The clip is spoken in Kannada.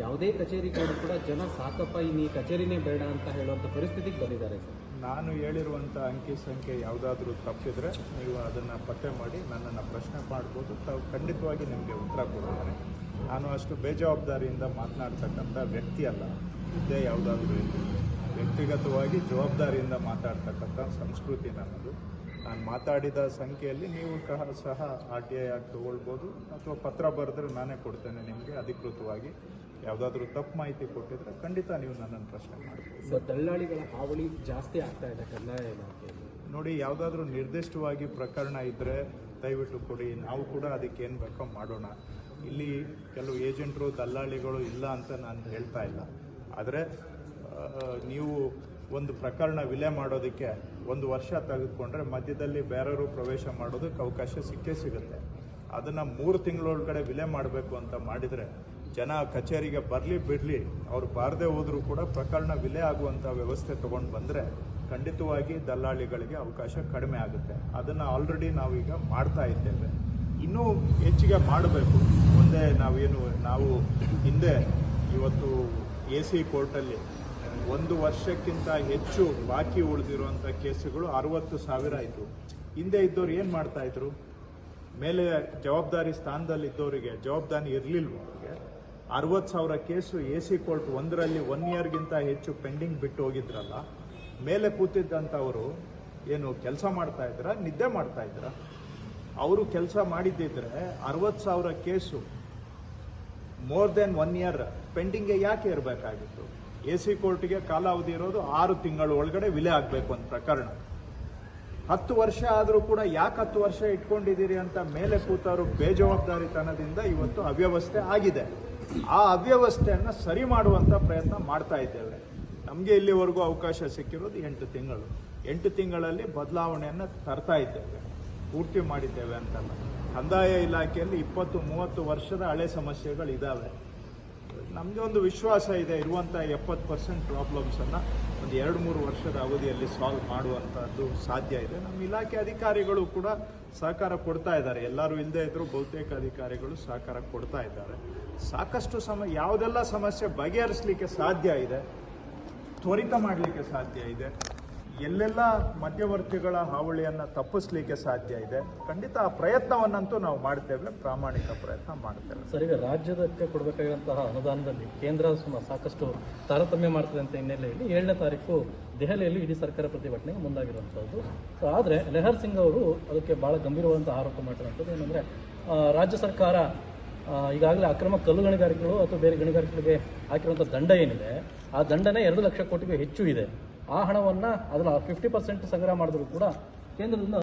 ಯಾವುದೇ ಕಚೇರಿ ಕೂಡ ಜನ ಸಾಕಪ್ಪ, ಇನ್ನು ಕಚೇರಿನೇ ಬೇಡ ಅಂತ ಹೇಳುವಂಥ ಪರಿಸ್ಥಿತಿಗೆ ಬಂದಿದ್ದಾರೆ ಸರ್. ನಾನು ಹೇಳಿರುವಂಥ ಅಂಕಿ ಸಂಖ್ಯೆ ಯಾವುದಾದ್ರೂ ತಪ್ಪಿದ್ರೆ ನೀವು ಅದನ್ನು ಪತ್ತೆ ಮಾಡಿ ನನ್ನನ್ನು ಪ್ರಶ್ನೆ ಮಾಡ್ಬೋದು. ತಾವು ಖಂಡಿತವಾಗಿ ನಿಮಗೆ ಉತ್ತರ ಕೊಡ್ತಾರೆ. ನಾನು ಅಷ್ಟು ಬೇಜವಾಬ್ದಾರಿಯಿಂದ ಮಾತನಾಡ್ತಕ್ಕಂಥ ವ್ಯಕ್ತಿ ಅಲ್ಲ. ಇದ್ದೇ ಯಾವುದಾದ್ರೂ ವ್ಯಕ್ತಿಗತವಾಗಿ ಜವಾಬ್ದಾರಿಯಿಂದ ಮಾತಾಡ್ತಕ್ಕಂಥ ಸಂಸ್ಕೃತಿ ನನ್ನದು. ನಾನು ಮಾತಾಡಿದ ಸಂಖ್ಯೆಯಲ್ಲಿ ನೀವು ಸಹ ಸಹ ಆರ್ ಟಿ ಐ ಆಗಿ ತೊಗೊಳ್ಬೋದು. ಅಥವಾ ಪತ್ರ ಬರೆದ್ರೆ ನಾನೇ ಕೊಡ್ತೇನೆ ನಿಮಗೆ ಅಧಿಕೃತವಾಗಿ. ಯಾವುದಾದ್ರೂ ತಪ್ಪು ಮಾಹಿತಿ ಕೊಟ್ಟಿದ್ರೆ ಖಂಡಿತ ನೀವು ನನ್ನನ್ನು ಪ್ರಶ್ನೆ ಮಾಡ್ತೀವಿ ಸರ್ ದಲ್ಲಾಳಿಗಳ ಹಾವಳಿ ಜಾಸ್ತಿ ಆಗ್ತಾ ಇದೆ ಕಂದಾಯ ಇಲಾಖೆಯಲ್ಲಿ. ನೋಡಿ ಯಾವುದಾದ್ರೂ ನಿರ್ದಿಷ್ಟವಾಗಿ ಪ್ರಕರಣ ಇದ್ದರೆ ದಯವಿಟ್ಟು ಕೊಡಿ. ನಾವು ಕೂಡ ಅದಕ್ಕೆ ಏನು ಬೇಕೋ ಮಾಡೋಣ. ಇಲ್ಲಿ ಕೆಲವು ಏಜೆಂಟರು ದಲ್ಲಾಳಿಗಳು ಇಲ್ಲ ಅಂತ ನಾನು ಹೇಳ್ತಾ ಇಲ್ಲ. ಆದರೆ ನೀವು ಒಂದು ಪ್ರಕರಣ ವಿಲೆ ಮಾಡೋದಕ್ಕೆ ಒಂದು ವರ್ಷ ತೆಗೆದುಕೊಂಡ್ರೆ ಮಧ್ಯದಲ್ಲಿ ಬೇರೆಯವರು ಪ್ರವೇಶ ಮಾಡೋದಕ್ಕೆ ಅವಕಾಶ ಸಿಕ್ಕೇ ಸಿಗುತ್ತೆ. ಅದನ್ನು ಮೂರು ತಿಂಗಳೊಳಗಡೆ ವಿಲೆ ಮಾಡಬೇಕು ಅಂತ ಮಾಡಿದರೆ ಜನ ಕಚೇರಿಗೆ ಬರಲಿ, ಬಿಡಲಿ, ಅವ್ರು ಬಾರದೆ ಹೋದರೂ ಕೂಡ ಪ್ರಕರಣ ವಿಲೆ ಆಗುವಂಥ ವ್ಯವಸ್ಥೆ ತೊಗೊಂಡು ಬಂದರೆ ಖಂಡಿತವಾಗಿ ದಲ್ಲಾಳಿಗಳಿಗೆ ಅವಕಾಶ ಕಡಿಮೆ ಆಗುತ್ತೆ. ಅದನ್ನು ಆಲ್ರೆಡಿ ನಾವೀಗ ಮಾಡ್ತಾ ಇದ್ದೇವೆ. ಇನ್ನೂ ಹೆಚ್ಚಿಗೆ ಮಾಡಬೇಕು. ಒಂದೇ ನಾವೇನು, ನಾವು ಹಿಂದೆ ಇವತ್ತು ಎ ಸಿ ಕೋರ್ಟಲ್ಲಿ ಒಂದು ವರ್ಷಕ್ಕಿಂತ ಹೆಚ್ಚು ಬಾಕಿ ಉಳಿದಿರುವಂಥ ಕೇಸುಗಳು ಅರವತ್ತು ಸಾವಿರ ಇದ್ದವು ಹಿಂದೆ ಇದ್ದವ್ರು ಏನು ಮಾಡ್ತಾಯಿದ್ರು ಮೇಲೆ ಜವಾಬ್ದಾರಿ ಸ್ಥಾನದಲ್ಲಿ ಇದ್ದವರಿಗೆ ಜವಾಬ್ದಾರಿ ಇರಲಿಲ್ವ? ಅರವತ್ತು ಸಾವಿರ ಕೇಸು ಎ ಸಿ ಕೋರ್ಟ್ ಒಂದರಲ್ಲಿ ಒನ್ ಇಯರ್ಗಿಂತ ಹೆಚ್ಚು ಪೆಂಡಿಂಗ್ ಬಿಟ್ಟು ಹೋಗಿದ್ರಲ್ಲ, ಮೇಲೆ ಕೂತಿದ್ದಂಥವರು ಏನು ಕೆಲಸ ಮಾಡ್ತಾ ಇದ್ರ, ನಿದ್ದೆ ಮಾಡ್ತಾ ಇದ್ರ? ಅವರು ಕೆಲಸ ಮಾಡಿದ್ದಿದ್ರೆ ಅರವತ್ತು ಸಾವಿರ case more than one year ಪೆಂಡಿಂಗ್ಗೆ ಯಾಕೆ ಇರಬೇಕಾಗಿತ್ತು? ಎ ಸಿ ಕೋರ್ಟ್ಗೆ ಕಾಲಾವಧಿ ಇರೋದು ಆರು ತಿಂಗಳ ಒಳಗಡೆ ವಿಲೆ ಆಗಬೇಕು ಅಂತ ಪ್ರಕರಣ. ಹತ್ತು ವರ್ಷ ಆದರೂ ಕೂಡ ಯಾಕೆ ಹತ್ತು ವರ್ಷ ಇಟ್ಕೊಂಡಿದ್ದೀರಿ ಅಂತ ಮೇಲೆ ಕೂತವರು ಬೇಜವಾಬ್ದಾರಿತನದಿಂದ ಇವತ್ತು ಅವ್ಯವಸ್ಥೆ ಆಗಿದೆ. ಆ ಅವ್ಯವಸ್ಥೆಯನ್ನು ಸರಿ ಮಾಡುವಂಥ ಪ್ರಯತ್ನ ಮಾಡ್ತಾ ಇದ್ದೇವೆ. ನಮಗೆ ಇಲ್ಲಿವರೆಗೂ ಅವಕಾಶ ಸಿಕ್ಕಿರೋದು ಎಂಟು ತಿಂಗಳು. ಎಂಟು ತಿಂಗಳಲ್ಲಿ ಬದಲಾವಣೆಯನ್ನು ತರ್ತಾ ಇದ್ದೇವೆ. ಪೂರ್ತಿ ಮಾಡಿದ್ದೇವೆ ಅಂತಲ್ಲ. ಕಂದಾಯ ಇಲಾಖೆಯಲ್ಲಿ ಇಪ್ಪತ್ತು, ಮೂವತ್ತು ವರ್ಷದ ಹಳೆ ಸಮಸ್ಯೆಗಳಿದ್ದಾವೆ ನಮಗೆ ಒಂದು ವಿಶ್ವಾಸ ಇದೆ ಇರುವಂಥ ಎಪ್ಪತ್ತು ಪರ್ಸೆಂಟ್ ಪ್ರಾಬ್ಲಮ್ಸನ್ನು ಒಂದು ಎರಡು ಮೂರು ವರ್ಷದ ಅವಧಿಯಲ್ಲಿ ಸಾಲ್ವ್ ಮಾಡುವಂಥದ್ದು ಸಾಧ್ಯ ಇದೆ. ನಮ್ಮ ಇಲಾಖೆ ಅಧಿಕಾರಿಗಳು ಕೂಡ ಸಹಕಾರ ಕೊಡ್ತಾ ಇದ್ದಾರೆ. ಎಲ್ಲರೂ ಇಲ್ಲದೆ ಇದ್ದರೂ ಬಹುತೇಕ ಅಧಿಕಾರಿಗಳು ಸಹಕಾರ ಕೊಡ್ತಾ ಇದ್ದಾರೆ. ಸಾಕಷ್ಟು ಸಮ, ಯಾವುದೆಲ್ಲ ಸಮಸ್ಯೆ ಬಗೆಹರಿಸಲಿಕ್ಕೆ ಸಾಧ್ಯ ಇದೆ, ತ್ವರಿತ ಮಾಡಲಿಕ್ಕೆ ಸಾಧ್ಯ ಇದೆ ಎಲ್ಲೆಲ್ಲ ಮಧ್ಯವರ್ತಿಗಳ ಹಾವಳಿಯನ್ನು ತಪ್ಪಿಸ್ಲಿಕ್ಕೆ ಸಾಧ್ಯ ಇದೆ? ಖಂಡಿತ ಆ ಪ್ರಯತ್ನವನ್ನಂತೂ ನಾವು ಮಾಡ್ತೇವೆ ಪ್ರಾಮಾಣಿಕ ಪ್ರಯತ್ನ ಮಾಡ್ತೇವೆ ಸರ್, ಈಗ ರಾಜ್ಯದಕ್ಕೆ ಕೊಡಬೇಕಾಗಿರುವಂತಹ ಅನುದಾನದಲ್ಲಿ ಕೇಂದ್ರ ಸಾಕಷ್ಟು ತಾರತಮ್ಯ ಮಾಡ್ತದೆ ಅಂತ ಹಿನ್ನೆಲೆಯಲ್ಲಿ ಏಳನೇ ತಾರೀಕು ದೆಹಲಿಯಲ್ಲಿ ಇಡೀ ಸರ್ಕಾರ ಪ್ರತಿಭಟನೆಗೆ ಮುಂದಾಗಿರುವಂಥದ್ದು. ಸೊ ಆದರೆ ಲೆಹರ್ ಸಿಂಗ್ ಅವರು ಅದಕ್ಕೆ ಭಾಳ ಗಂಭೀರವಾದಂಥ ಆರೋಪ ಮಾಡಿರುವಂಥದ್ದು ಏನಂದರೆ ರಾಜ್ಯ ಸರ್ಕಾರ ಈಗಾಗಲೇ ಅಕ್ರಮ ಕಲ್ಲು ಗಣಿಗಾರಿಕೆಗಳು ಅಥವಾ ಬೇರೆ ಗಣಿಗಾರಿಕೆಗಳಿಗೆ ಹಾಕಿರುವಂಥ ದಂಡ ಏನಿದೆ, ಆ ದಂಡನೇ ಎರಡು ಲಕ್ಷ ಕೋಟಿಗೂ ಹೆಚ್ಚು ಇದೆ. ಆ ಹಣವನ್ನು ಅದನ್ನು ಫಿಫ್ಟಿ ಪರ್ಸೆಂಟ್ ಸಂಗ್ರಹ ಮಾಡಿದ್ರು ಕೂಡ ಕೇಂದ್ರದಿಂದ